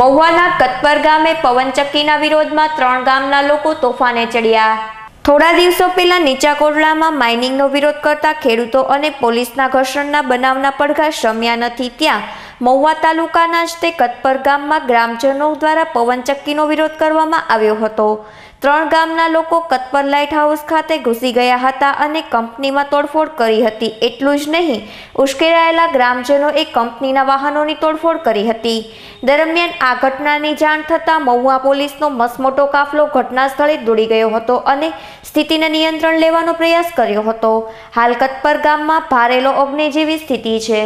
મહુવાના કતપર ગામે પવનચક્કીના વિરોધમાં ત્રણ ગામના લોકો તોફાને ચડ્યા. થોડા દિવસો પહેલા નીચા કોટડામાં માઇનિંગનો વિરોધ કરતા ખેડૂતો અને પોલીસના ઘર્ષણના બનાવના પડઘા શમ્યા નથી ત્યાં. મહુવા તાલુકાના જ તે કતપર ગામમાં ગ્રામજનો દ્વારા પવનચક્કીનો વિરોધ કરવામાં આવ્યો હતો. ત્રણ ગામના લોકો કતપર લાઇટ હાઉસ ખાતે ઘૂસી ગયા હતા અને કંપનીમાં તોડફોડ કરી હતી. એટલું જ નહીં, ઉશ્કેરાયેલા ગ્રામજનોએ કંપનીના વાહનોની તોડફોડ કરી હતી. દરમિયાન આ ઘટનાની જાણ થતાં મહુવા પોલીસનો મસમોટો કાફલો ઘટના સ્થળે દોડી ગયો હતો અને સ્થિતિને નિયંત્રણ લેવાનો પ્રયાસ કર્યો હતો. હાલ કતપર ગામમાં ભારેલો અગ્નિ જેવી સ્થિતિ છે.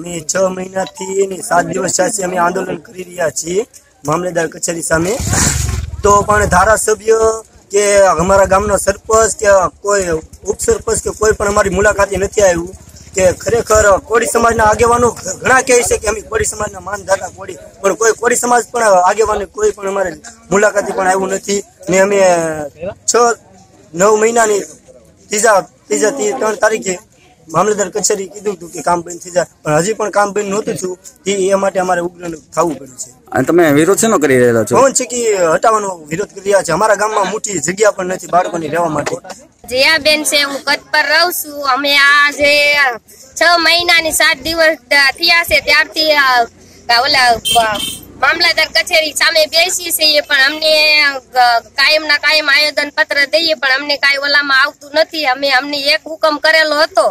અમે છ મહિનાથી ને સાત દિવસ ચાલશે અમે આંદોલન કરી રહ્યા છીએ, મામલેદાર કચેરી સામે. તો પણ ધારાસભ્ય કે અમારા ગામનો સરપંચ કે કોઈ ઉપસરપંચ કે કોઈ પણ અમારી મુલાકાતે નથી આવ્યું, કે ખરેખર કોળી સમાજના આગેવાનો ઘણા કહે છે કે અમે કોળી સમાજના માનધાતા કોળી, પણ કોઈ કોળી સમાજ પણ આગેવાનો કોઈ પણ અમારે મુલાકાતે પણ આવ્યું નથી. ને અમે છ, નવ મહિનાની ત્રીજા ત્રીજા ત્રણ તારીખે મામલતદાર કચેરી કીધું હતું કે કામ બંધ થઈ જાય. પણ હજી પણ કામ બંધ નહોતું થયું. તે એ માટે અમારે ઉગ્ર થવું પડ્યું છે. અને તમે વિરોધ શેનો કરી રહ્યા છો? પવન કે હટાવવાનો વિરોધ કરી રહ્યા છે. અમારા ગામમાં મોટી જગ્યા પણ નથી બાળકોની રહેવા માટે. જયાબેન છે હું કચ્છ પર રહું છું. અમે આ જે છ મહિનાની સાત દિવસ થયા છે ત્યારથી ઓલા મામલતદાર કચેરી સામે બેસી છીએ પણ અમને કાયમ ના કાયમ આયોજન પત્ર દઈએ પણ અમને કાંઈ ઓલામાં આવતું નથી. અમે અમને એક હુકમ કરેલો હતો.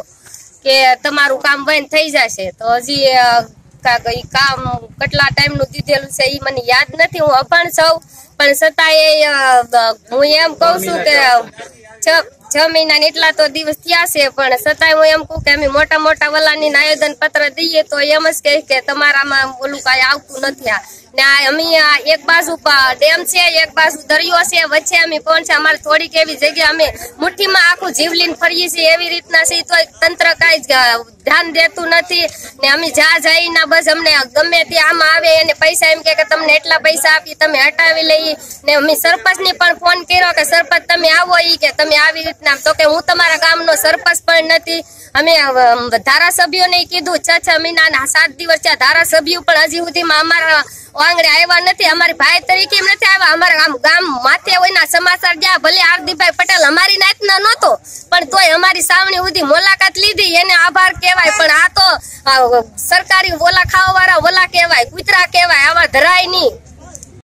કે તમારું કામ બંધ થઈ જશે. તો હજી કામ કેટલા ટાઈમનું દીધેલું છે એ મને યાદ નથી. હું અભણ સૌ પણ છતાંય હું એમ કઉ છું કે છ છ મહિના એટલા તો દિવસ થયા છે, પણ છતાંય હું એમ કહું કે અમે મોટા મોટા વલાની આયોજન પત્ર દઈએ તો એમ જ કે તમારામાં ઓલું કાંઈ આવતું નથી ને એક બાજુ ડેમ છે, એક બાજુ દરિયો છે, વચ્ચે અમે કોણ અમારે થોડીક એવી જગ્યા અમે મુઠ્ઠીમાં આખું જીવલીન ફરીએ છીએ એવી રીતના છે તો તંત્ર કાંઈ ધ્યાન દેતું નથી ને અમે જ્યાં જઈ ના બસ અમને ગમે તે આમાં આવે એને પૈસા એમ કે તમને એટલા પૈસા આપી તમે હટાવી લઈ ને અમે સરપંચ ને પણ ફોન કર્યો કે સરપંચ તમે આવો ઈ કે તમે આવી રીતના, તો કે હું તમારા ગામનો સરપંચ પણ નથી. અમે ધારાસભ્યોને કીધું છ છ મહિના સાત દિવસ છે ધારાસભ્યો પણ હજી સુધીમાં અમારા આંગણે આવ્યા નથી. અમારી ભાઈ તરીકે એમ નથી આવ્યા. અમારા આમ ગામ માથે હોયના સમાચાર ગયા. ભલે હાર્દિકભાઈ પટેલ અમારી નાતના નહોતો, પણ તોય અમારી સાવણી સુધી મુલાકાત લીધી. એને આભાર કહેવાય, પણ આ તો સરકારી ઓલા ખાવા વાળા ઓલા કહેવાય, કૂતરા કહેવાય, આવા ધરાય નહીં